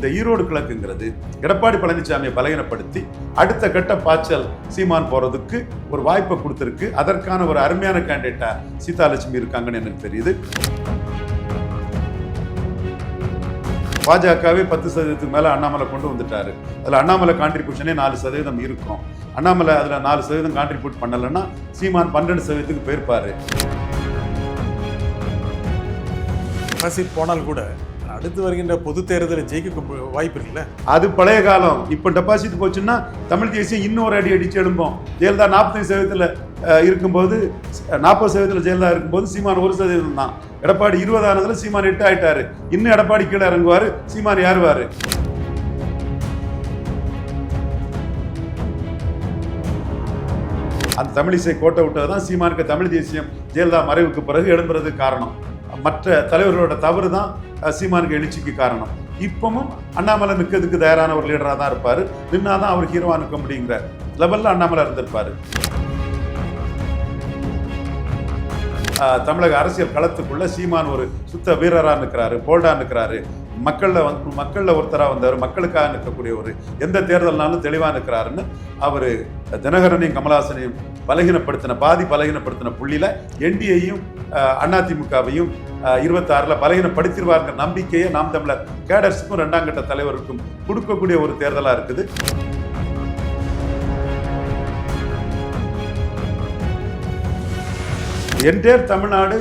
இந்த ஈரோடு கிழக்குங்கிறது எடப்பாடி பழனிசாமியை பலகீனப்படுத்தி அடுத்த கட்ட பாய்ச்சல் சீமான் போறதுக்கு ஒரு வாய்ப்பை கொடுத்துருக்கு. அதற்கான ஒரு அருமையான கேண்டிடேட்டா சீதாலட்சுமி இருக்காங்கன்னு எனக்கு தெரியுது. பாஜகவே பத்து சதவீதத்துக்கு மேல அண்ணாமலை கொண்டு வந்துட்டாரு. அதுல அண்ணாமலை கான்ட்ரிபியூஷனே நாலு சதவீதம் இருக்கும். அண்ணாமலை அதுல நாலு சதவீதம் கான்ட்ரிபியூட் பண்ணலைன்னா சீமான் பன்னெண்டு சதவீதத்துக்கு போயிருப்பாரு. போனால் கூட அடுத்து வருகின்ற பொது தேர்தலில் ஜெயிக்க வாய்ப்பு இருக்குல்ல? அது பழைய காலம். இப்போ டெபாசிட் போச்சுன்னா தமிழ் தேசியம் இன்னொரு அடி அடிச்சு எழும்போம். ஜெயலலிதா நாற்பத்தஞ்சு சதவீதத்தில் இருக்கும்போது நாற்பது சதவீதத்தில் ஜெயலலிதா இருக்கும்போது சீமான் ஒரு சதவீதம் தான். எடப்பாடி இருபதானதுல சீமான் எட்டு ஆயிட்டாரு. இன்னும் எடப்பாடி கீழே இறங்குவார் சீமான் ஏறுவார். அந்த தமிழிசை கோட்டை விட்டது தான் சீமானுக்கு தமிழ் தேசியம் ஜெயலலிதா மறைவுக்கு பிறகு எழும்புறது காரணம். மற்ற தலைவர்களோட தவறு தான் சீமானுக்கு எழுச்சிக்கு காரணம். இப்பவும் அண்ணாமலை நிற்கிறதுக்கு தயாரான ஒரு லீடராக தான் இருப்பார். நின்னாதான் அவர் ஹீரோவாக நிற்க முடியுங்கிற லெவலில் அண்ணாமலை இருந்திருப்பாரு. தமிழக அரசியல் களத்துக்குள்ள சீமான் ஒரு சுத்த வீரராக நிற்கிறாரு போல்டாக நிற்கிறாரு மக்களில் வந்து மக்களில் ஒருத்தராக வந்தார் மக்களுக்காக நிற்கக்கூடிய ஒரு எந்த தேர்தல்னாலும் தெளிவாக நிற்கிறாருன்னு அவர் தினகரனையும் கமலஹாசனையும் பலகீனப்படுத்தின பாதி பலகீனப்படுத்தின புள்ளியில என்டிஏயும் அதிமுகவையும் இருபத்தாறில் பலகீனப்படுத்திடுவாருங்கிற நம்பிக்கையை நாம் தமிழர் கேடர்ஸுக்கும் ரெண்டாம் கட்ட தலைவருக்கும் கொடுக்கக்கூடிய ஒரு தேர்தலாக இருக்குது. என்டையர் தமிழ்நாடு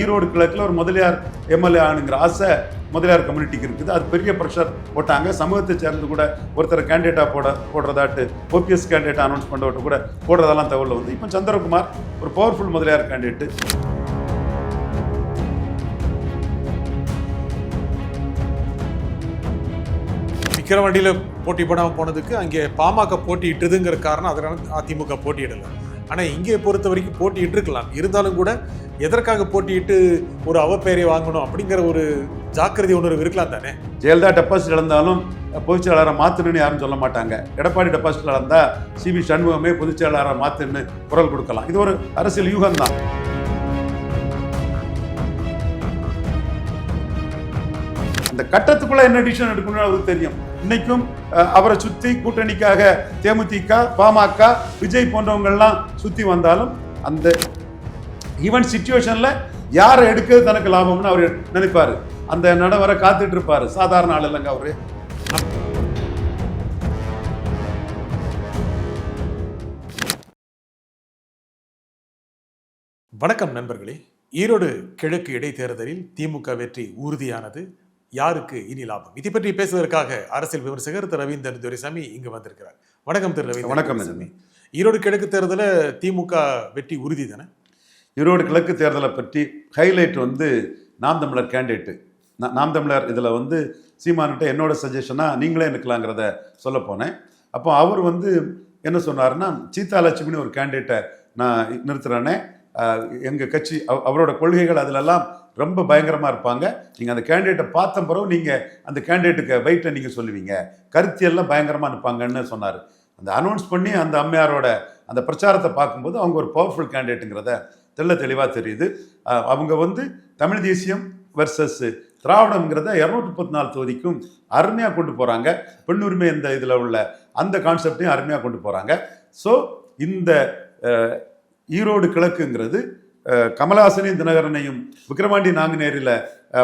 ஈரோடு கிழக்கில் ஒரு முதலியார் எம்எல்ஏ ஆணுங்கிற ஆசை முதலியார் கம்யூனிட்டிக்கு இருக்குது. அது பெரிய ப்ரெஷர் போட்டாங்க. சமூகத்தை சேர்ந்து கூட ஒருத்தர் கேண்டிடேட்டாக போட போடுறதாட்டு ஓபிஎஸ் கேண்டிடேட் அனௌன்ஸ் பண்ண கூட போடுறதெல்லாம் தகவல் வந்து இப்போ சந்திரகுமார் ஒரு பவர்ஃபுல் முதலியார் கேண்டிடேட் வண்டியில் போட்டி போடாமல் போனதுக்கு அங்கே பாமக போட்டியிட்டதுங்கிற காரணம் அதனால அதிமுக போட்டியிடலை. ஆனால் இங்கே பொறுத்த வரைக்கும் போட்டியிட்டிருக்கலாம். இருந்தாலும் கூட எதற்காக போட்டியிட்டு ஒரு அவப்பெயரை வாங்கணும் அப்படிங்கிற ஒரு ஜாக்கிரதை உணர்வு இருக்கலாம் தானே? ஜெயலலிதா டெபாசிட் இழந்தாலும் பொதுச் செயலாளரை மாற்றணும்னு யாரும் சொல்ல மாட்டாங்க. எடப்பாடி டெபாசிட் இழந்தா சிபி சண்முகமே பொதுச் செயலாளரை மாற்றுன்னு குரல் கொடுக்கலாம். இது ஒரு அரசியல் யூகம் தான் அந்த கட்டத்துக்குள்ள என்ன டிசிஷன் எடுக்கணும்னு அவருக்கு தெரியும். இன்னைக்கும் அவரை சுத்தி கூட்டணிக்காக தேமுதிக பாமக விஜய் போன்றவங்கள்லாம் சுத்தி வந்தாலும் அந்த ஈவன் சுச்சுவேஷன்ல யாரை எடுக்கிறது தனக்கு லாபம்னு அவர் நினைப்பாரு. அந்த நடம் வர காத்துட்டு இருப்பாரு சாதாரண ஆள் இல்லைங்க அவரு. வணக்கம் நண்பர்களே. ஈரோடு கிழக்கு இடைத்தேர்தலில் திமுக வெற்றி உறுதியானது. யாருக்கு இனி லாபம்? இதை பற்றி பேசுவதற்காக அரசியல் விமர்சகர் திரு ரவீந்திரன் துரைசாமி இங்கு வந்திருக்கிறார். வணக்கம் திரு ரவீந்திரன் வணக்கம் துரைசாமி. ஈரோடு கிழக்கு தேர்தல திமுக வெற்றி உறுதி தானே? ஈரோடு கிழக்கு தேர்தலை பற்றி ஹைலைட் வந்து நாம் தமிழர் கேண்டிடேட்டு நாம் தமிழர் இதில் வந்து சீமான்கிட்ட என்னோட சஜஷனாக நீங்களே நிற்கலாங்கிறத சொல்ல போனேன். அப்போ அவர் வந்து என்ன சொன்னார்னா சீதா லட்சுமின்னு ஒரு கேண்டிடேட்டை நான் நிறுத்துறேனே. எங்கள் கட்சி அவரோட கொள்கைகள் அதிலெல்லாம் ரொம்ப பயங்கரமாக இருப்பாங்க. நீங்கள் அந்த கேண்டிடேட்டை பார்த்த பிறகு நீங்கள் அந்த கேண்டிடேட்டுக்கு வெயிட்டை நீங்கள் சொல்லுவீங்க. கருத்தியெல்லாம் பயங்கரமாக நிற்பாங்கன்னு சொன்னார். அந்த அனௌன்ஸ் பண்ணி அந்த அம்மையாரோட அந்த பிரச்சாரத்தை பார்க்கும்போது அவங்க ஒரு பவர்ஃபுல் கேண்டிடேட்டுங்கிறத தெள்ள தெளிவாக தெரியுது. அவங்க வந்து தமிழ் தேசியம் வர்சஸ் திராவிடம்ங்கிறத இரநூத்தி முப்பத்தி நாலு தொகுதிக்கும் அருமையாக கொண்டு போகிறாங்க பெண்ணுரிமை இந்த இதில் உள்ள அந்த கான்செப்டையும் அருமையாக கொண்டு போகிறாங்க ஸோ இந்த ஈரோடு கிழக்குங்கிறது கமலஹாசனையும் தினகரனையும் விக்கிரவாண்டி நாங்குநேரில்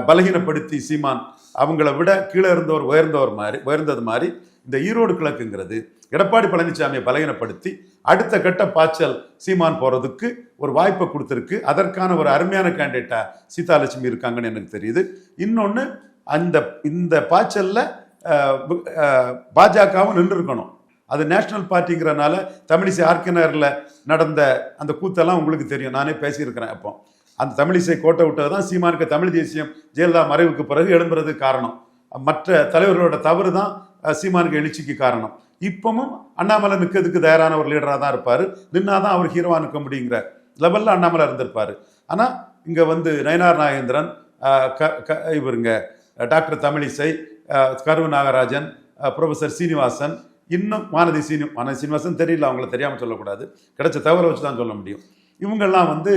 பலகீனப்படுத்தி சீமான் அவங்கள விட கீழே இருந்தவர் உயர்ந்தவர் மாதிரி உயர்ந்தது மாதிரி இந்த ஈரோடு கிழக்குங்கிறது எடப்பாடி பழனிசாமியை பலகீனப்படுத்தி அடுத்த கட்ட பாய்ச்சல் சீமான் போறதுக்கு ஒரு வாய்ப்பை கொடுத்துருக்கு. அதற்கான ஒரு அருமையான கேண்டிடேட்டா சீதாலட்சுமி இருக்காங்கன்னு எனக்கு தெரியுது. இன்னொன்று அந்த இந்த பாய்ச்சலில் பாஜகவும் நின்று இருக்கணும் அது நேஷனல் பார்ட்டிங்கிறனால தமிழிசை ஆர்கினரில் நடந்த அந்த கூத்தெல்லாம் உங்களுக்கு தெரியும். நானே பேசியிருக்கிறேன் அப்போ. அந்த தமிழிசை கோட்டை விட்டது தான் சீமானுக்கு தமிழ் தேசியம் ஜெயலலிதா மறைவுக்கு பிறகு எழும்புறது காரணம். மற்ற தலைவர்களோட தவறு தான் சீமானுக்கு எழுச்சிக்கு காரணம். இப்பவும் அண்ணாமலை நிற்கிறதுக்கு தயாரான ஒரு லீடராக தான் இருப்பார். நின்னாதான் அவர் ஹீரோவாக நிற்க முடியுங்கிற லெவலில் அண்ணாமலை இருந்திருப்பார். ஆனால் இங்கே வந்து நயனார் நாகேந்திரன் க க இவருங்க டாக்டர் தமிழிசை கரு நாகராஜன் ப்ரொஃபஸர் சீனிவாசன் இன்னும் வானதி சீனி வானதி சீனிவாசன் தெரியல அவங்கள தெரியாமல் சொல்லக்கூடாது. கிடைச்ச தகவலை வச்சு தான் சொல்ல முடியும். இவங்கெல்லாம் வந்து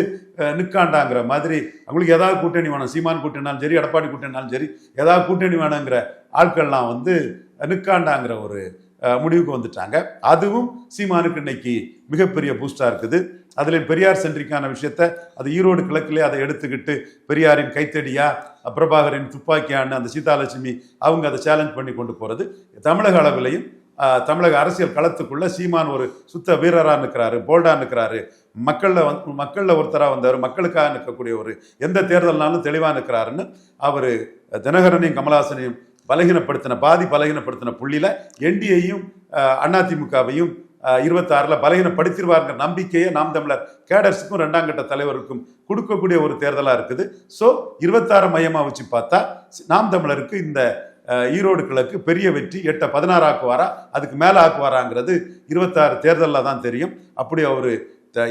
நிற்காண்டாங்கிற நிக்காண்டாங்கிற மாதிரி அவங்களுக்கு ஏதாவது கூட்டணி வேணும் சீமான் கூட்டணினாலும் சரி எடப்பாடி கூட்டணினாலும் சரி ஏதாவது கூட்டணி வேணுங்கிற ஆட்கள்லாம் வந்து நிக்காண்டாங்கிற ஒரு முடிவுக்கு வந்துட்டாங்க. அதுவும் சீமானுக்கு இன்னைக்கு மிகப்பெரிய பூஸ்டாக இருக்குது. அதில் பெரியார் சென்றிக்கான விஷயத்த அது ஈரோடு கிழக்கிலே அதை எடுத்துக்கிட்டு பெரியாரின் கைத்தடியா பிரபாகரின் துப்பாக்கியான்னு அந்த சீதாலட்சுமி அவங்க அதை சேலஞ்ச் பண்ணி கொண்டு போகிறது தமிழக அளவிலையும் தமிழக அரசியல் களத்துக்குள்ள சீமான் ஒரு சுத்த வீரராக நிற்கிறாரு போல்டாக நிற்கிறாரு மக்களில் வந்து மக்களில் ஒருத்தராக வந்தார் மக்களுக்காக நிற்கக்கூடிய ஒரு எந்த தேர்தல்னாலும் தெளிவாக நிற்கிறாருன்னு அவர் தினகரனையும் கமலஹாசனையும் பலகீனப்படுத்தின பாதி பலகீனப்படுத்தின புள்ளியில் என்டிஏயும் அதிமுகவையும் இருபத்தாறில் பலகீனப்படுத்திடுவாருங்கிற நம்பிக்கையை நாம் தமிழர் கேடர்ஸுக்கும் ரெண்டாம் கட்ட தலைவருக்கும் கொடுக்கக்கூடிய ஒரு தேர்தலாக இருக்குது. ஸோ இருபத்தாறு மையமாக வச்சு பார்த்தா நாம் தமிழருக்கு இந்த ஈரோடு கிழக்கு பெரிய வெற்றி எட்ட பதினாறு ஆக்குவாரா அதுக்கு மேலே ஆக்குவாராங்கிறது இருபத்தாறு தேர்தலில் தான் தெரியும். அப்படி அவர்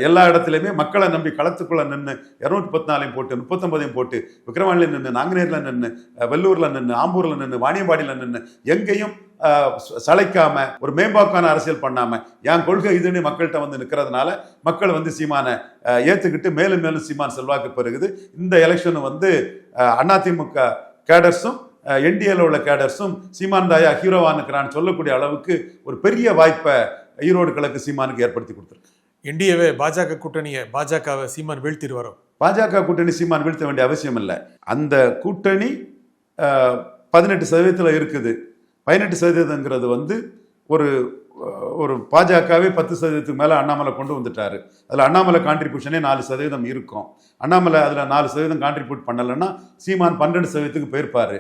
எல்லா இடத்துலையுமே மக்களை நம்பி களத்துக்குள்ளே நின்று இரநூத்தி பத்து நாலையும் போட்டு முப்பத்தொன்பதையும் போட்டு விக்ரவாணியில் நின்று நாங்குநேரில் நின்று வெள்ளூரில் நின்று ஆம்பூரில் நின்று வாணியம்பாடியில் நின்று எங்கேயும் சளைக்காமல் சளைக்காம ஒரு மேம்பாக்கான அரசியல் பண்ணாம என் கொள்கை இதுன்னு மக்கள்கிட்ட வந்து நிற்கிறதுனால மக்கள் வந்து சீமானை ஏற்றுக்கிட்டு மேலும் மேலும் சீமான் செல்வாக்கு பெறுகுது இந்த எலெக்ஷன் வந்து அதிமுக கேடர்ஸும் என்டிஏல உள்ள கேடர்ஸும் சீமான் தாயா ஹீரோவா சொல்லக்கூடிய அளவுக்கு ஒரு பெரிய வாய்ப்பை ஈரோடு கிழக்கு சீமானுக்கு ஏற்படுத்தி கொடுத்துருக்கு. என்டிஏவே பாஜக கூட்டணியை பாஜகவை சீமான் வீழ்த்திடுவாரோ? பாஜக கூட்டணி சீமான் வீழ்த்த வேண்டிய அவசியம் இல்லை. அந்த கூட்டணி பதினெட்டு சதவீதத்தில் இருக்குது. பதினெட்டு சதவீதங்கிறது வந்து ஒரு ஒரு பாஜகவே பத்து சதவீதத்துக்கு மேலே அண்ணாமலை கொண்டு வந்துட்டாரு. அதில் அண்ணாமலை கான்ட்ரிபியூஷனே நாலு சதவீதம் இருக்கும். அண்ணாமலை அதில் நாலு சதவீதம் கான்ட்ரிபியூட் பண்ணலைன்னா சீமான் பன்னெண்டு சதவீதத்துக்கு போயிருப்பார்.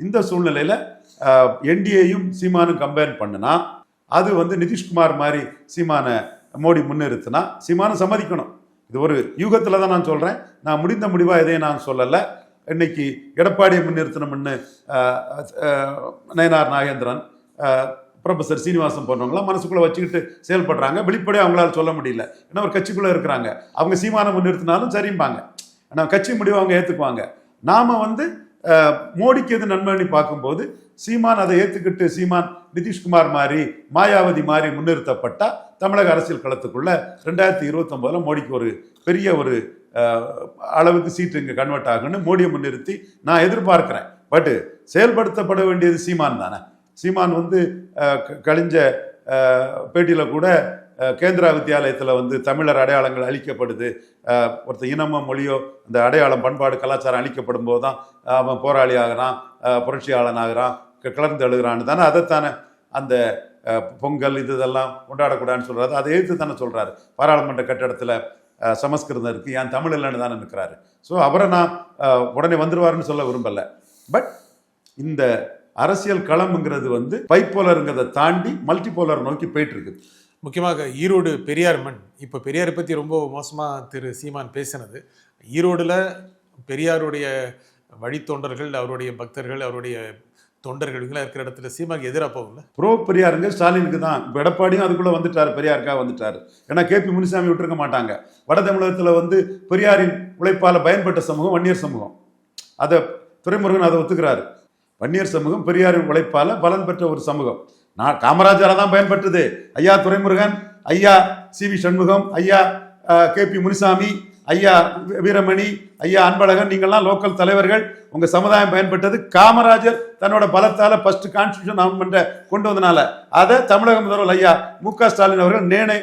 இந்த சூழ்நிலையில் என்டிஏயும் சீமானும் கம்பேர் பண்ணுனா அது வந்து நிதிஷ்குமார் மாதிரி சீமானை மோடி முன்னிறுத்தினா சீமானும் சம்மதிக்கணும். இது ஒரு யூகத்தில் தான் நான் சொல்கிறேன் நான் முடிந்த முடிவாக எதையும் நான் சொல்லலை. இன்னைக்கு எடப்பாடியை முன்னிறுத்தணும்னு நயனார் நாகேந்திரன் ப்ரொஃபஸர் சீனிவாசன் போன்றவங்களாம் மனசுக்குள்ளே வச்சுக்கிட்டு செயல்படுறாங்க. வெளிப்படையாக அவங்களால சொல்ல முடியல. ஏன்னா ஒரு கட்சிக்குள்ளே இருக்கிறாங்க. அவங்க சீமானை முன்னிறுத்தினாலும் சரிம்பாங்க. ஆனால் கட்சி முடிவை அவங்க ஏற்றுக்குவாங்க நாம் வந்து மோடிக்கு எது நன்மைன்னு பார்க்கும்போது சீமான் அதை ஏற்றுக்கிட்டு சீமான் நிதிஷ்குமார் மாதிரி மாயாவதி மாதிரி முன்னிறுத்தப்பட்டா தமிழக அரசியல் களத்துக்குள்ள ரெண்டாயிரத்தி இருபத்தொம்போதில் மோடிக்கு ஒரு பெரிய ஒரு அளவுக்கு சீட்டு இங்கே கன்வெர்ட் ஆகுன்னு மோடியை முன்னிறுத்தி நான் எதிர்பார்க்கிறேன். பட்டு செயல்படுத்தப்பட வேண்டியது சீமான் தானே. சீமான் வந்து க- கழிஞ்ச பேட்டியில் கூட கேந்திரா வித்தியாலயத்தில் வந்து தமிழர் அடையாளங்கள் அழிக்கப்படுது. ஒருத்தர் இனமோ மொழியோ அந்த அடையாளம் பண்பாடு கலாச்சாரம் அழிக்கப்படும் போது தான் அவன் போராளி ஆகிறான் புரட்சியாளன் ஆகிறான் கிளர்ந்து எழுகிறான்னு தானே அதைத்தானே அந்த பொங்கல் இது இதெல்லாம் கொண்டாடக்கூடாதுன்னு சொல்கிறாரு அதை எதிர்த்து தானே சொல்கிறாரு பாராளுமன்ற கட்டடத்தில் சமஸ்கிருதம் இருக்குது ஏன் தமிழ் இல்லைன்னு தானே நிற்கிறாரு. ஸோ அவரை நான் உடனே வந்துடுவாருன்னு சொல்ல விரும்பலை. பட் இந்த அரசியல் களம்ங்கிறது வந்து பைப்போலருங்கிறத தாண்டி மல்டிபோலர் நோக்கி போயிட்டுருக்கு முக்கியமாக ஈரோடு பெரியார் மண். இப்போ பெரியாரை பற்றி ரொம்ப மோசமாக திரு சீமான் பேசினது. ஈரோடில் பெரியாருடைய வழித்தொண்டர்கள் அவருடைய பக்தர்கள் அவருடைய தொண்டர்கள் இவங்களாம் இருக்கிற இடத்துல சீமாக்கு எதிராக போகல? ப்ரோ பெரியாருங்க ஸ்டாலினுக்கு தான். இப்போ எடப்பாடியும் அதுக்குள்ளே வந்துட்டார் பெரியாருக்காக வந்துட்டார். ஏன்னா கேபி முனிசாமி விட்டுருக்க மாட்டாங்க. வட தமிழகத்தில் வந்து பெரியாரின் உழைப்பால் பயன்பட்ட சமூகம் வன்னியர் சமூகம். அதை துரைமுருகன் அதை ஒத்துக்கிறாரு. வன்னியர் சமூகம் பெரியாரின் உழைப்பால் பலன் பெற்ற ஒரு சமூகம். நான் காமராஜராக தான் பயன்பட்டது ஐயா துரைமுருகன் ஐயா சி வி சண்முகம் ஐயா கே பி முனிசாமி ஐயா வீரமணி ஐயா அன்பழகன் நீங்கள்லாம் லோக்கல் தலைவர்கள். உங்கள் சமுதாயம் பயன்பட்டது காமராஜர் தன்னோட பலத்தால் ஃபர்ஸ்ட் கான்ஸ்டியூஷன் அமெண்ட்டை கொண்டு வந்தனால. அதை தமிழக முதல்வர் ஐயா மு க ஸ்டாலின் அவர்கள் நேனே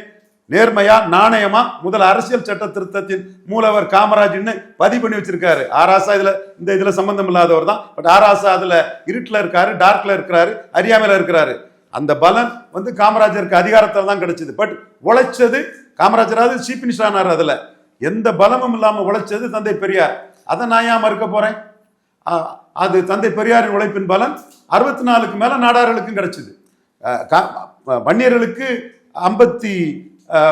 நேர்மையா நாணயமா முதல் அரசியல் சட்ட திருத்தத்தின் மூலவர் காமராஜ்னு பதிவு பண்ணி வச்சிருக்காரு. ஆராசா இதுல இந்த இதுல சம்பந்தம் இல்லாதவர் தான். பட் ஆராசா அதுல இருட்டில் இருக்காரு டார்க்ல இருக்கிறாரு அறியாமையில இருக்கிறாரு. அந்த பலன் வந்து காமராஜருக்கு அதிகாரத்தில் தான் கிடைச்சது. பட் உழைச்சது காமராஜராவது சீஃப் மினிஸ்டர் ஆனார் அதில். எந்த பலமும் இல்லாமல் உழைச்சது தந்தை பெரியார். அதை நான் ஏன் மறுக்க போகிறேன் அது தந்தை பெரியாரின் உழைப்பின் பலன் அறுபத்தி நாலுக்கு மேலே நாடார்களுக்கும் கிடைச்சிது. கா- வன்னியர்களுக்கு ஐம்பத்தி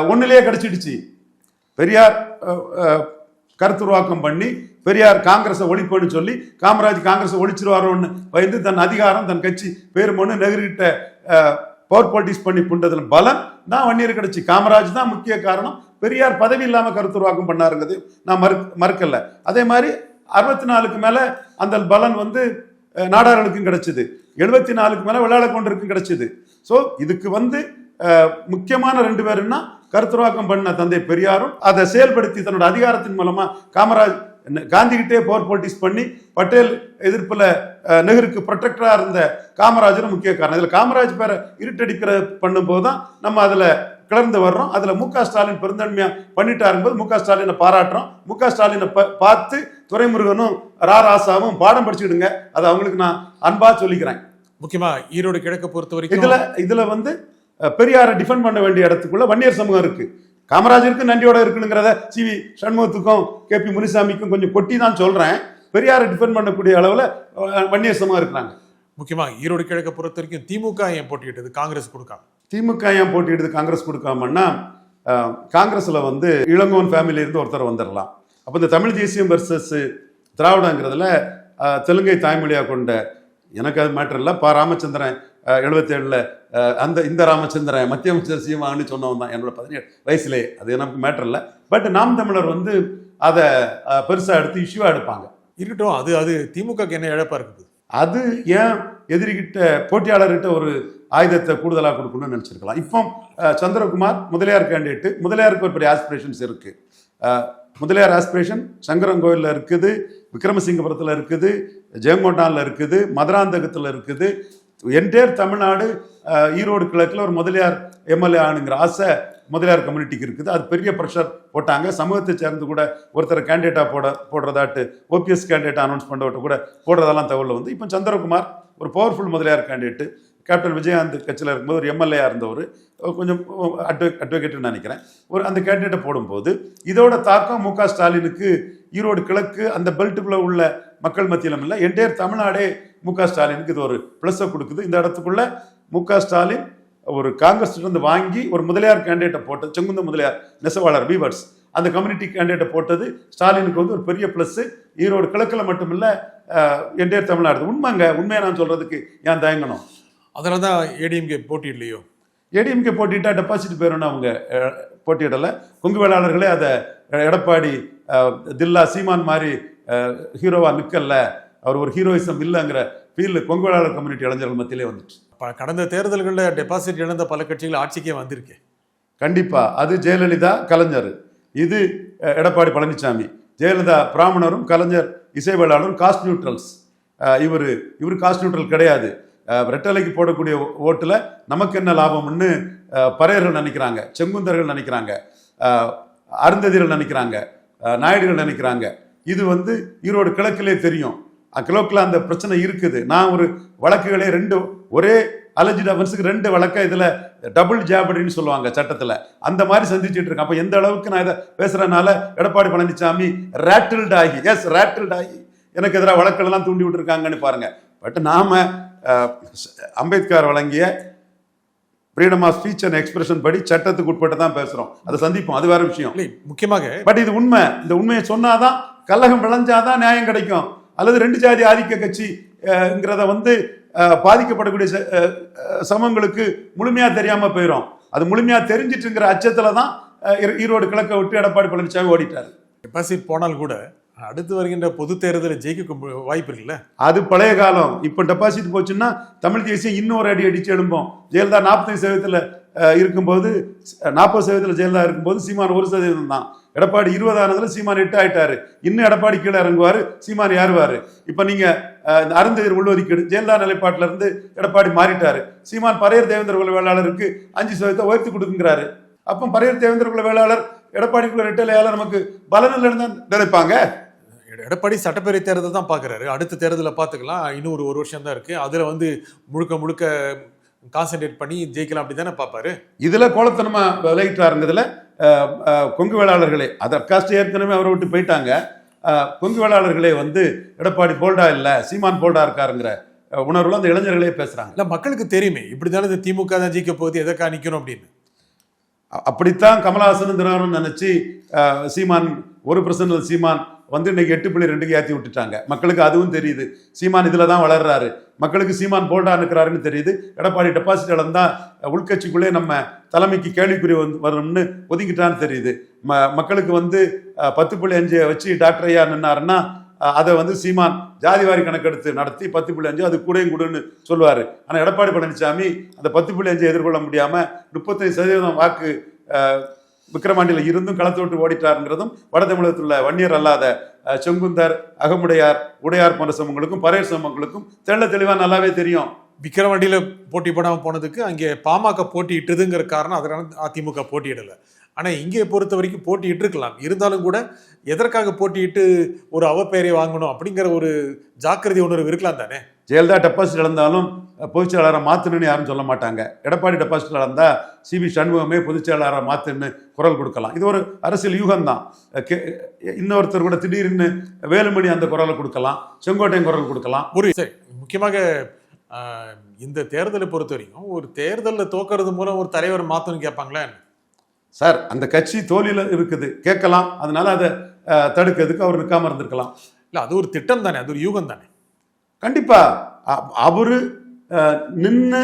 ஒன்றுலேயே கிடச்சிடுச்சு. பெரியார் கருத்துருவாக்கம் பண்ணி பெரியார் காங்கிரஸை ஒழிப்புன்னு சொல்லி காமராஜ் காங்கிரஸை ஒழிச்சிருவாரோன்னு பயந்து தன் அதிகாரம் தன் கட்சி பேருமோன்னு மொழி நெகிரிட்ட பவர் பாலிட்டிக்ஸ் பண்ணி புண்டதில் பலன் தான் வன்னியர் கிடைச்சி காமராஜ் தான் முக்கிய காரணம். பெரியார் பதவி இல்லாமல் கருத்துருவாக்கம் பண்ணாருங்கிறது நான் மறு மறுக்கல. அதே மாதிரி அறுபத்தி நாலுக்கு மேலே அந்த பலன் வந்து நாடார்களுக்கும் கிடைச்சிது. எழுபத்தி நாலுக்கு மேலே விளையாட கொண்டிருக்கும் கிடைச்சிது. ஸோ இதுக்கு வந்து முக்கியமான ரெண்டு பேருன்னா கருத்துருவாக்கம் பண்ண தந்தை பெரியாரும் அதை செயல்படுத்தி தன்னோட அதிகாரத்தின் மூலமா காமராஜ் காந்திகிட்டே போர் போட்டிஸ் பண்ணி பட்டேல் எதிர்ப்புல நெஹ்ருக்கு ப்ரொடெக்டரா இருந்த காமராஜரும் முக்கிய காரணம். இதுல காமராஜ் பேரை இருட்டடிக்கிற பண்ணும்போது தான் நம்ம அதுல கிளர்ந்து வர்றோம். அதுல மு க ஸ்டாலின் பெருந்தன்மையா பண்ணிட்டாரும்போது மு க ஸ்டாலினை பாராட்டுறோம். மு க ஸ்டாலினை ப- பார்த்து துரைமுருகனும் ரா ராசாவும் பாடம் படிச்சுக்கிடுங்க. அதை அவங்களுக்கு நான் அன்பா சொல்லிக்கிறேன். முக்கியமா ஈரோடு கிழக்கு பொறுத்த வரைக்கும் இதுல இதுல வந்து பெரியாரை டிஃபெண்ட் பண்ண வேண்டிய இடத்துக்குள்ள வன்னியர் சமூகம் இருக்கு. காமராஜருக்கு நன்றியோட இருக்குங்கிறத சி வி சண்முகத்துக்கும் கே பி முனிசாமிக்கும் கொஞ்சம் கொட்டி தான் சொல்றேன். பெரியாரை டிஃபெண்ட் பண்ணக்கூடிய அளவுல வன்னியர் சமூகம் இருக்கிறாங்க. முக்கியமா ஈரோடு கிழக்கு பொறுத்த வரைக்கும் திமுக ஏன் போட்டியிட்டது? காங்கிரஸ் கொடுக்காம. திமுக ஏன் போட்டியிடுது காங்கிரஸ் கொடுக்காமன்னா காங்கிரஸ்ல வந்து இளங்கோன் ஃபேமிலி இருந்து ஒருத்தர் வந்துடலாம் அப்போ இந்த தமிழ் தேசியம் வர்சஸ் திராவிடங்கிறதுல தெலுங்கை தாய்மொழியாக கொண்ட எனக்கு அது மேட்டர் இல்லை பா ராமச்சந்திரன் எழுபத்தேழில் அந்த இந்த ராமச்சந்திரன் மத்திய அமைச்சர் சீமான்னு சொன்னவன் தான். என்னோட பதினேழு வயசுலே அது எனக்கு மேட்டர் இல்லை. பட் நாம் தமிழர் வந்து அதை பெருசாக எடுத்து இஷ்யூவாக எடுப்பாங்க. இருக்கட்டும் அது அது திமுக என்ன இழப்பா இருக்குது? அது ஏன் எதிரிகிட்ட போட்டியாளர்கிட்ட ஒரு ஆயுதத்தை கூடுதலாக கொடுக்கணும்னு நினச்சிருக்கலாம். இப்போ சந்திரகுமார் முதலியார் கேண்டிடேட்டு முதலியாருக்கு ஒரு பெரிய ஆஸ்பிரேஷன்ஸ் இருக்கு. அஹ், முதலியார் ஆஸ்பிரேஷன் சங்கரங்கோயிலில் இருக்குது விக்ரமசிங்கபுரத்தில் இருக்குது ஜெயங்கொண்டானில் இருக்குது மதுராந்தகத்தில் இருக்குது என்டையர் தமிழ்நாடு ஈரோடு கிழக்கில் ஒரு முதலியார் எம்எல்ஏ ஆணுங்கிற ஆசை முதலியார் கம்யூனிட்டிக்கு இருக்குது. அது பெரிய ப்ரெஷர் போட்டாங்க. சமூகத்தை சேர்ந்து கூட ஒருத்தர் கேண்டிடேட்டாக போட போடுறதாட்டு ஓபிஎஸ் கேண்டிடேட் அனௌன்ஸ் பண்ணுறவட்ட கூட போடுறதெல்லாம் தகவல் வந்து இப்போ சந்திரகுமார் ஒரு powerful Mudaliar candidate captain Vijayakanth கட்சியில் இருக்கும்போது ஒரு எம்எல்ஏயாக இருந்தவர். கொஞ்சம் அட்வொ அட்வொகேட்டுன்னு நினைக்கிறேன். ஒரு அந்த கேண்டிடேட்டை போடும்போது இதோட தாக்கம் மு க ஸ்டாலினுக்கு ஈரோடு கிழக்கு அந்த பெல்ட்டுக்குள்ளே உள்ள மக்கள் மத்தியிலும் இல்லை என்டையர் தமிழ்நாடே மு க ஸ்டாலினுக்கு இது ஒரு ப்ளஸ்ஸை கொடுக்குது. இந்த இடத்துக்குள்ள மு க ஸ்டாலின் ஒரு காங்கிரஸ் இருந்து வாங்கி ஒரு முதலியார் கேண்டிடேட்டை போட்டு செங்குந்த முதலியார் நெசவாளர் வீவர்ஸ் அந்த கம்யூனிட்டி கேண்டிடேட்டை போட்டது ஸ்டாலினுக்கு வந்து ஒரு பெரிய ப்ளஸ் ஈரோடு கிழக்கில் மட்டுமில்ல என்டையர் தமிழ்நாடு. உண்மைங்க. உண்மையை நான் சொல்றதுக்கு ஏன் தயங்கணும்? அதனால தான் ஏடிஎம்கே போட்டியிடலையோ? ஏடிஎம்கே போட்டிட்டா டெபாசிட் போயிடும்னு அவங்க போட்டியிடலை. கொங்கு வேளாளர்களே அதை எடப்பாடி தில்லா சீமான் மாதிரி ஹீரோவா நிற்கல அவர் ஒரு ஹீரோயிசம் இல்லைங்கிற ஃபீல் கொங்கு வேளாளர் கம்யூனிட்டி இளைஞர்கள் மத்தியிலே வந்துச்சு. அப்ப கடந்த தேர்தல்களில் டெபாசிட் இழந்த பல கட்சிகள் ஆட்சிக்கே வந்திருக்கு. கண்டிப்பா. அது ஜெயலலிதா கலைஞர். இது எடப்பாடி பழனிசாமி ஜெயலலிதா பிராமணரும் கலைஞர் இசைவேளாளரும் காஸ்ட் நியூட்ரல்ஸ் இவர் இவர் காஸ்ட் நியூட்ரல் கிடையாது. ரெட்டலைக்கு போடக்கூடிய ஓட்டில் நமக்கு என்ன லாபம்னு பறையர்கள் நினைக்கிறாங்க செங்குந்தர்கள் நினைக்கிறாங்க அஹ், அருந்ததியர்கள் நினைக்கிறாங்க நாயுடுகள் நினைக்கிறாங்க. இது வந்து ஈரோடு கிழக்கிலே தெரியும். கிழக்கில் அந்த பிரச்சனை இருக்குது. நான் ஒரு வழக்குகளே ரெண்டு ஒரே அலஜிட் அஃபென்ஸுக்கு ரெண்டு வழக்கை இதில் டபுள் ஜாபடின்னு சொல்லுவாங்க சட்டத்தில். அந்த மாதிரி சந்திச்சுட்டு இருக்கேன். அப்போ எந்த அளவுக்கு நான் இதை பேசுறதுனால எடப்பாடி பழனிசாமி ரேட்டில்ட் ஆகி எஸ் ரேட்டில்ட் ஆகி எனக்கு எதிராக வழக்கெல்லாம் தூண்டி விட்டுருக்காங்கன்னு பாருங்க. பட் நாம அம்பேத்கர் வழங்கிய freedom of speech and expression படி சட்டத்துக்கு உட்பட்டு தான் பேசுறோம். அதை சந்திப்போம். அது வேற விஷயம். இல்லை முக்கியமாக பட் இது உண்மை. இந்த உண்மையை சொன்னாதான் கல்லகம் விளைஞ்சாதான் நியாயம் கிடைக்கும். அல்லது ரெண்டு ஜாதி ஆதிக்க கட்சிங்கிறத வந்து பாதிக்கப்படக்கூடிய சமங்களுக்கு முழுமையா தெரியாம போயிடும் அது முழுமையா தெரிஞ்சிட்டுங்கிற அச்சத்துல தான் ஈரோடு கிழக்க விட்டு எடப்பாடி பழனிசாமி ஓடிட்டாரு. டெபாசிட் போனால் கூட அடுத்து வருகின்ற பொது தேர்தலில் ஜெயிக்க வாய்ப்பு இருக்குல்ல? அது பழைய காலம். இப்போ டெபாசிட் போச்சுன்னா தமிழ் தேசியம் இன்னொரு அடி அடிச்சு எழும்போம். ஜெயலலிதா நாற்பத்தஞ்சு சதவீதத்தில் இருக்கும்போது நாற்பது சதவீதத்தில் ஜெயலலிதா இருக்கும்போது சீமான் ஒரு சதவீதம் தான். எடப்பாடி இருபதானதுல சீமான் எட்டு ஆயிட்டாரு. இன்னும் எடப்பாடி கீழே இறங்குவார் சீமான் ஏறுவார். இப்போ நீங்கள் இந்த அருந்ததிர் உள்ஒதுக்கீடு ஜெயலலிதா நிலைப்பாட்டில இருந்து எடப்பாடி மாறிட்டார். சீமான் பரையர் தேவேந்திர குல வேளாளருக்கு அஞ்சு சதவீதத்தை உயர்த்தி கொடுக்குங்கிறாரு. அப்போ பரையர் தேவேந்திர குல வேளாளர் எடப்பாடிக்குள்ள ரெட்டையில நமக்கு பலனில் தான் நினைப்பாங்க? எடப்பாடி சட்டப்பேரவை தேர்தல் தான் பார்க்குறாரு. அடுத்த தேர்தலில் பார்த்துக்கலாம். இன்னும் ஒரு ஒரு வருஷம் தான் இருக்குது அதில் வந்து முழுக்க முழுக்க கான்சென்ட்ரேட் பண்ணி ஜெயிக்கலாம் அப்படி தானே பார்ப்பாரு? இதுல கோலத்தனமா விளையிட்டாருங்கிறதுல கொங்கு வேளாளர்களே அதர் காஸ்ட் ஏற்கனவே அவரை விட்டு போயிட்டாங்க. கொங்கு வேளாளர்களே வந்து எடப்பாடி போல்டா இல்ல சீமான் போல்டா இருக்காருங்கிற உணர்வுல அந்த இளைஞர்களே பேசுறாங்க. இல்லை மக்களுக்கு தெரியுமே இப்படி தானே இந்த திமுக தான் ஜெயிக்க போகுது எதற்கா நிற்கணும் அப்படின்னு. அப்படித்தான் கமலஹாசன் தினகரன் நினைச்சு சீமான் ஒரு பிரசன்ட் சீமான் வந்து இன்னைக்கு எட்டு புள்ளி ரெண்டுக்கு ஏற்றி விட்டுட்டாங்க. மக்களுக்கு அதுவும் தெரியுது. சீமான் இதில் தான் வளர்றாரு. மக்களுக்கு சீமான் போல்டா இருக்கிறாருன்னு தெரியுது. எடப்பாடி டெபாசிட் இழந்தால் உள்கட்சிக்குள்ளே நம்ம தலைமைக்கு கேள்விக்குறி வந்து வரணும்னு ஒதுங்கிட்டான்னு தெரியுது. ம மக்களுக்கு வந்து பத்து புள்ளி அஞ்சு வச்சு டாக்டர் ஐயா நின்னாருன்னா அதை வந்து சீமான் ஜாதிவாரி கணக்கெடுத்து நடத்தி பத்து புள்ளி அஞ்சு அது கூடயும் கூடன்னு சொல்லுவார். ஆனால் எடப்பாடி பழனிசாமி அந்த பத்து புள்ளி அஞ்சு எதிர்கொள்ள முடியாமல் முப்பத்தஞ்சு சதவீதம் வாக்கு விக்கிரமாண்டியில் இருந்தும் களத்தை விட்டு ஓடிட்டாருங்கிறதும் வட தமிழகத்தில் உள்ள வன்னியர் அல்லாத செங்குந்தர் அகமுடையார் உடையார் போன்ற சமங்களுக்கும் பறையர் சமங்களுக்கும் தெள்ள தெளிவாக நல்லாவே தெரியும். விக்கிரவாண்டியில் போட்டி போடாமல் போனதுக்கு அங்கே பாமக போட்டியிட்டதுங்கிற காரணம் அதனால அதிமுக போட்டியிடலை. ஆனால் இங்கே பொறுத்த வரைக்கும் போட்டியிட்டு இருக்கலாம் இருந்தாலும் கூட எதற்காக போட்டியிட்டு ஒரு அவப்பெயரை வாங்கணும் அப்படிங்கிற ஒரு ஜாக்கிரதை உணர்வு இருக்கலாம் தானே? ஜெயலலிதா டெபாசிட் இழந்தாலும் பொதுச் செயலாளரை மாற்றணும்னு யாரும் சொல்ல மாட்டாங்க. எடப்பாடி டெபாசிட் இழந்தா சிபி சண்முகமே பொதுச் செயலாளரை மாற்றுன்னு குரல் கொடுக்கலாம். இது ஒரு அரசியல் யூகம்தான். இன்னொருத்தர் கூட திடீர்னு வேலுமணி அந்த குரலை கொடுக்கலாம் செங்கோட்டையன் குரல் கொடுக்கலாம். ஒரு சரி முக்கியமாக இந்த தேர்தலை பொறுத்த வரைக்கும் ஒரு தேர்தலில் தோக்கிறது மூலம் ஒரு தலைவர் மாத்தணும்னு கேட்பாங்களா? சார் அந்த கட்சி தோல்வியில் இருக்குது. கேட்கலாம். அதனால அதை தடுக்கிறதுக்கு அவர் நிற்காம இருந்திருக்கலாம். இல்ல அது ஒரு திட்டம் தானே அது ஒரு யூகம் தானே கண்டிப்பா. அவர் அவரு நின்று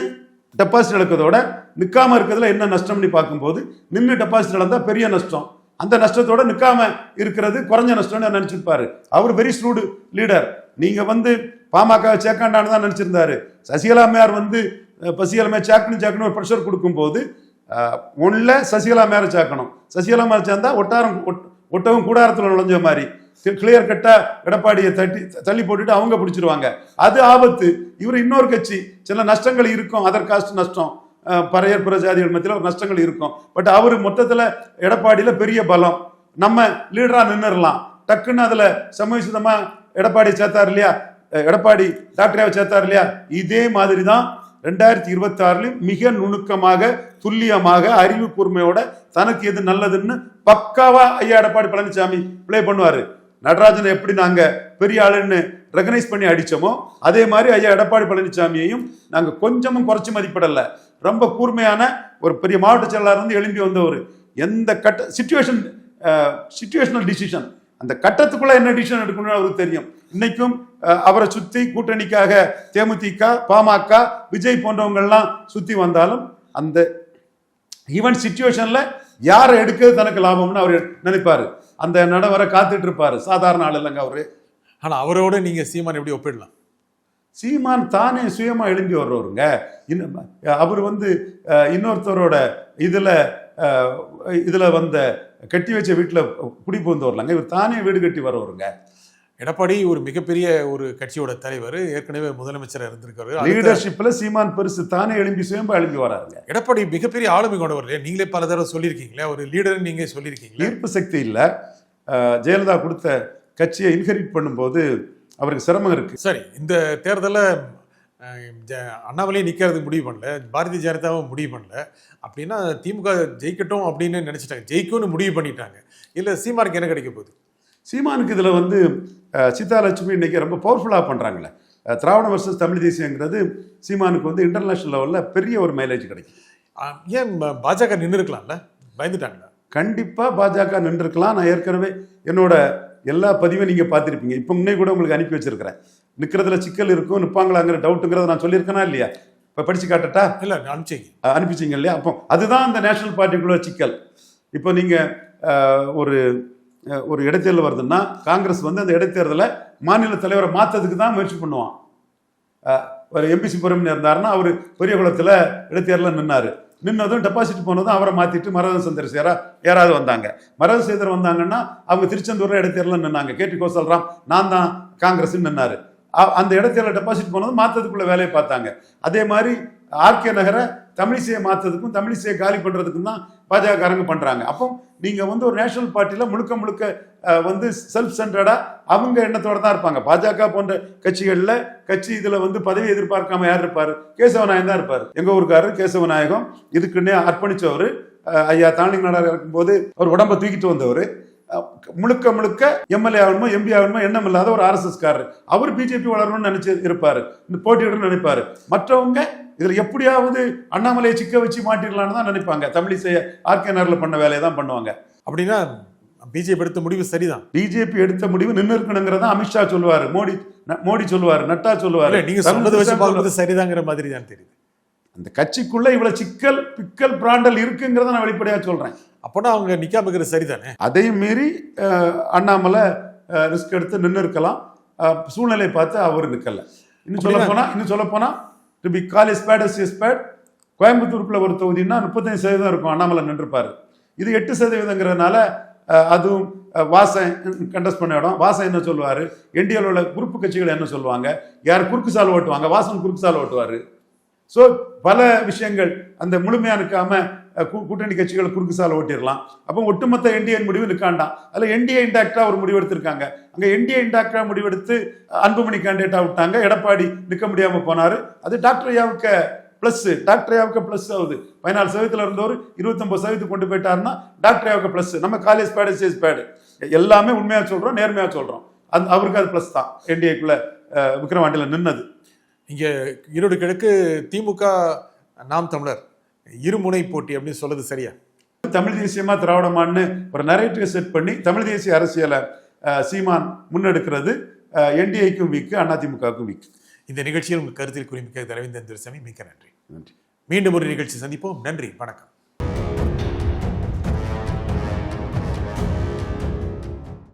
டெபாசிட் இழக்கிறதோட நிற்காம இருக்கிறதுல என்ன நஷ்டம்னு பார்க்கும்போது நின்று டெபாசிட் இழந்தா பெரிய நஷ்டம். அந்த நஷ்டத்தோட நிற்காம இருக்கிறது குறைஞ்ச நஷ்டம்னு நினைச்சிருப்பாரு. அவர் வெரி ஸ்ரூடு லீடர் நீங்க வந்து பாமக சேக்காண்டான்னு தான் நினச்சிருந்தாரு. சசிகலா அம்மையார் வந்து அஹ், சேக்கணும் சேக்கணும் ஒரு ப்ரெஷர் கொடுக்கும்போது ஒன்றில் சசிகலா மேயரை சேர்க்கணும். சசிகலா மேயர் சேர்ந்தா ஒட்டாரம் ஒட்- கூடாரத்தில் நுழைஞ்ச மாதிரி. கிளியர் கட்டா எடப்பாடியை தட்டி தள்ளி போட்டுட்டு அவங்க பிடிச்சிருவாங்க. அது ஆபத்து. இவர் இன்னொரு கட்சி. சில நஷ்டங்கள் இருக்கும். அதர் காஸ்ட் நஷ்டம். பறையர் பிரஜாதிகள் மத்தியில் ஒரு நஷ்டங்கள் இருக்கும். பட் அவர் மொத்தத்தில் எடப்பாடியில் பெரிய பலம். நம்ம லீடராக நின்றுடலாம் டக்குன்னு அதில் சமயோசிதமா எடப்பாடி சேர்த்தார் இல்லையா? எடப்பாடி டாக்டராவை சேர்த்தார் இல்லையா? இதே மாதிரி தான் ரெண்டாயிரத்தி இருபத்தி ஆறுலையும் மிக நுணுக்கமாக துல்லியமாக அறிவு கூர்மையோட தனக்கு எது நல்லதுன்னு பக்காவா ஐயா எடப்பாடி பழனிசாமி பிளே பண்ணுவாரு. நடராஜனை எப்படி நாங்கள் பெரிய ஆளுன்னு ரெகனைஸ் பண்ணி அடித்தோமோ அதே மாதிரி ஐயா எடப்பாடி பழனிசாமியையும் நாங்கள் கொஞ்சமும் குறைச்சி மதிப்பிடலை. ரொம்ப கூர்மையான ஒரு பெரிய மாவட்ட செயலாளர் வந்து எழும்பி வந்தவர். எந்த கட்ட சுச்சுவேஷன் சுச்சுவேஷனல் டிசிஷன் அந்த கட்டத்துக்குள்ள என்ன டிசிஷன் எடுக்கணும்னு அவருக்கு தெரியும். இன்னைக்கும் அவரை சுற்றி கூட்டணிக்காக தேமுதிக பாமக விஜய் போன்றவங்கள்லாம் சுற்றி வந்தாலும் அந்த ஈவன் சுச்சுவேஷனில் யாரை எடுக்கிறது தனக்கு லாபம்னு அவர் நினைப்பார். அந்த நடவரை காத்துட்டு இருப்பாரு சாதாரண ஆள் இல்லைங்க அவரு. ஆனா அவரோட நீங்க சீமான் எப்படி ஒப்பிடலாம்? சீமான் தானே சுயமா எழும்பி வர்றவருங்க. இன்னும் அவர் வந்து இன்னொருத்தரோட இதுல இதுல வந்த கட்டி வச்ச வீட்டுல குடி புகுந்து வரலாங்க இவர் தானே வீடு கட்டி வர்றவருங்க. எடப்பாடி ஒரு மிகப்பெரிய ஒரு கட்சியோட தலைவர் ஏற்கனவே முதலமைச்சரா இருந்திருக்காரு. லீடர்ஷிப்ல சீமான் பெருசு தானே எழும்பி சுயம்பா எழும்பி வராருங்க. எடப்பாடி மிகப்பெரிய ஆளுமை கொண்டவர் இல்லையா? நீங்களே பல தடவை சொல்லியிருக்கீங்களே ஒரு லீடர் நீங்க சொல்லியிருக்கீங்களே? ஈர்ப்பு சக்தி இல்லை. ஜெயலலிதா கொடுத்த கட்சியை இன்ஹெரிட் பண்ணும்போது அவருக்கு சிரமம் இருக்கு. சரி இந்த தேர்தலில் அண்ணாமலையும் நிற்கிறதுக்கு முடிவு பண்ணல பாரதிய ஜனதாவும் முடிவு பண்ணல. அப்படின்னா திமுக ஜெயிக்கட்டும் அப்படின்னு நினைச்சிட்டாங்க. ஜெயிக்கும்னு முடிவு பண்ணிட்டாங்க. இல்லை சீமானுக்கு என்ன கிடைக்க போகுது? சீமானுக்கு இதில் வந்து அஹ், சீதாலட்சுமி இன்னைக்கு ரொம்ப பவர்ஃபுல்லாக பண்ணுறாங்களே திராவிட வர்சஸ் தமிழ் தேசியங்கிறது சீமானுக்கு வந்து இன்டர்நேஷனல் லெவலில் பெரிய ஒரு மைலேஜ் கிடைக்கும் ஏன் பாஜக நின்று இருக்கலாம்ல பயந்துட்டாங்களா? கண்டிப்பாக பாஜக நின்றுருக்கலாம். நான் ஏற்கனவே என்னோட எல்லா பதிவும் நீங்கள் பார்த்துருப்பீங்க. இப்போ முன்னே கூட உங்களுக்கு அனுப்பி வச்சிருக்கிறேன். நிற்கிறதுல சிக்கல் இருக்கும் நிற்பாங்களாங்கிற டவுட்டுங்கிறத நான் சொல்லியிருக்கேனா இல்லையா? இப்போ படித்து காட்டட்டா? இல்லை அனுப்பிச்சிங்க. அனுப்பிச்சிங்க இல்லையா? அப்போ அதுதான் அந்த நேஷனல் பார்ட்டிக்குள்ள சிக்கல். இப்போ நீங்கள் ஒரு ஒரு இடைத்தேர்தல் வருதுன்னா காங்கிரஸ் வந்து அந்த இடைத்தேர்தலை மாநில தலைவரை மாற்றதுக்கு தான் முயற்சி பண்ணுவான். ஒரு எம்பிசி சுப்பிரமணியம் இருந்தாருன்னா அவர் பெரிய குளத்தில் இடைத்தேர்தலில் நின்னார். நின்னதும் டெபாசிட் போனதும் அவரை மாற்றிட்டு மரத சந்திரசேகரா யாராவது வந்தாங்க. மரத சேதர் வந்தாங்கன்னா அவங்க திருச்செந்தூரில் இடைத்தேர்தலில் நின்னாங்க. கேடி கோசல்ராம் நான் தான் காங்கிரஸ்ன்னு நின்னார். அந்த இடத்துல டெபாசிட் போனதும் மாற்றதுக்குள்ள வேலையை பார்த்தாங்க. அதே மாதிரி ஆர்கே நகரை தமிழிசையை மாற்றதுக்கும் தமிழிசையை காலி பண்ணுறதுக்கும் தான் பாஜகக்காரங்க பண்ணுறாங்க அப்போ நீங்கள் வந்து ஒரு நேஷனல் பார்ட்டியில் முழுக்க முழுக்க வந்து செல்ஃப் சென்டர்டாக அவங்க எண்ணத்தோடு தான் இருப்பாங்க. பாஜக போன்ற கட்சிகளில் கட்சி இதில் வந்து பதவி எதிர்பார்க்காம யார் இருப்பார்? கேசவநாயகம் தான் இருப்பார். எங்கள் ஊருக்காரர் கேசவநாயகம் இதுக்குன்னே அர்ப்பணிச்சவர் ஐயா தாண்டிங் நாடாக இருக்கும்போது அவர் உடம்ப தூக்கிட்டு வந்தவர். முழுக்க முழுக்க எம்எல்ஏ ஆகணுமோ எம்பி ஆகணுமோ எண்ணம் இல்லாத ஒரு ஆர்எஸ்எஸ் காரர். அவர் பிஜேபி வளரணும்னு நினைச்சு இருப்பாரு. இந்த போட்டியிடணும்னு நினைப்பாரு. மற்றவங்க இதுல எப்படியாவது அண்ணாமலையை சிக்க வச்சு மாட்டிடலாம்னு தான் நினைப்பாங்க. தமிழிசைய ஆர்கே நகர்ல பண்ண வேலையை தான் பண்ணுவாங்க. அப்படின்னா பிஜேபி எடுத்த முடிவு சரிதான். பிஜேபி எடுத்த முடிவு நின்று இருக்கணுங்கிறத அமித்ஷா சொல்லுவாரு மோடி மோடி சொல்லுவாரு நட்டா சொல்லுவாரு நீங்க சொன்னதை வச்சு பார்க்கும்போது சரிதாங்கிற மாதிரி தான் தெரியுது. அந்த கட்சிக்குள்ள இவ்வளவு சிக்கல் பிக்கல் பிராண்டல் இருக்குங்கிறத நான் வெளிப்படையா சொல்றேன். அப்போனா அவங்க நிக்காம இருக்கிறது சரிதானே? அதையும் மீறி அண்ணாமலை ரிஸ்க் எடுத்து நின்று இருக்கலாம் சூழ்நிலை பார்த்து அவர் நிக்கல. இன்னும் சொல்ல போனா இன்னும் சொல்ல போனா to be call is bad is bad கோயம்புத்தூருக்குள்ள ஒரு தொகுதின்னா முப்பத்தஞ்சு சதவீதம் இருக்கும் அண்ணாமலை நின்றுப்பாரு. இது எட்டு சதவீதங்கிறதுனால அதுவும் வாசன் கண்டஸ்ட் பண்ண இடம். வாசன் என்ன சொல்லுவாரு? என்டிஎல் உள்ள குறுப்பு கட்சிகள் என்ன சொல்லுவாங்க? யார் குறுக்கு சால் ஓட்டுவாங்க? வாசன் குறுக்கு சால் ஓட்டுவாரு. ஸோ பல விஷயங்கள் அந்த முழுமையா நிற்காம அஹ், கூ- கூட்டணி கட்சிகளை குறுக்கு சாலை ஓட்டிடலாம். அப்போ ஒட்டுமொத்த என்டிஏ முடிவு நிற்காண்டாம் அதில் என்டிஏ இன்டாக்டாக ஒரு முடிவு எடுத்திருக்காங்க அங்கே என்டிஏ இன்டாக்டாக முடிவெடுத்து அன்புமணி கேண்டிடேட்டா விட்டாங்க. எடப்பாடி நிற்க முடியாமல் போனார். அது டாக்டர் ஐயாவுக்கு ப்ளஸ் டாக்டர் ஐயாவுக்கு ப்ளஸ் ஆகுது. பதினாலு சதவீதத்தில் இருந்தவர் இருபத்தொம்பது சதவீதம் கொண்டு போயிட்டாருன்னா டாக்டர் ஐயாவுக்கு ப்ளஸ் நம்ம காலேஜ் பேடு சேஸ் பேடு எல்லாமே உண்மையாக சொல்கிறோம் நேர்மையாக சொல்கிறோம் அந்த அவருக்கு அது ப்ளஸ் தான். என்டிஏக்குள்ளே விக்ரவாண்டியில் நின்னது. இங்கே ஈரோடு கிழக்கு திமுக நாம் தமிழர். இருமுனை போட்டி அப்படின்னு சொல்றது சரியா? தமிழ் தேசியமா திராவிடமான்னு ஒரு நரேட்டிவ் செட் பண்ணி தமிழ் தேசிய அரசியலை சீமான் முன்னெடுக்கிறது என்டிஏக்கும் வீக்கு அதிமுகவுக்கும் வீக்கு இந்த நிகழ்ச்சியில் உங்கள் கருத்தில் குறிமிக்க ரவீந்திரன் துரைசாமி மிக்க நன்றி. நன்றி. மீண்டும் ஒரு நிகழ்ச்சி சந்திப்போம். நன்றி. வணக்கம்.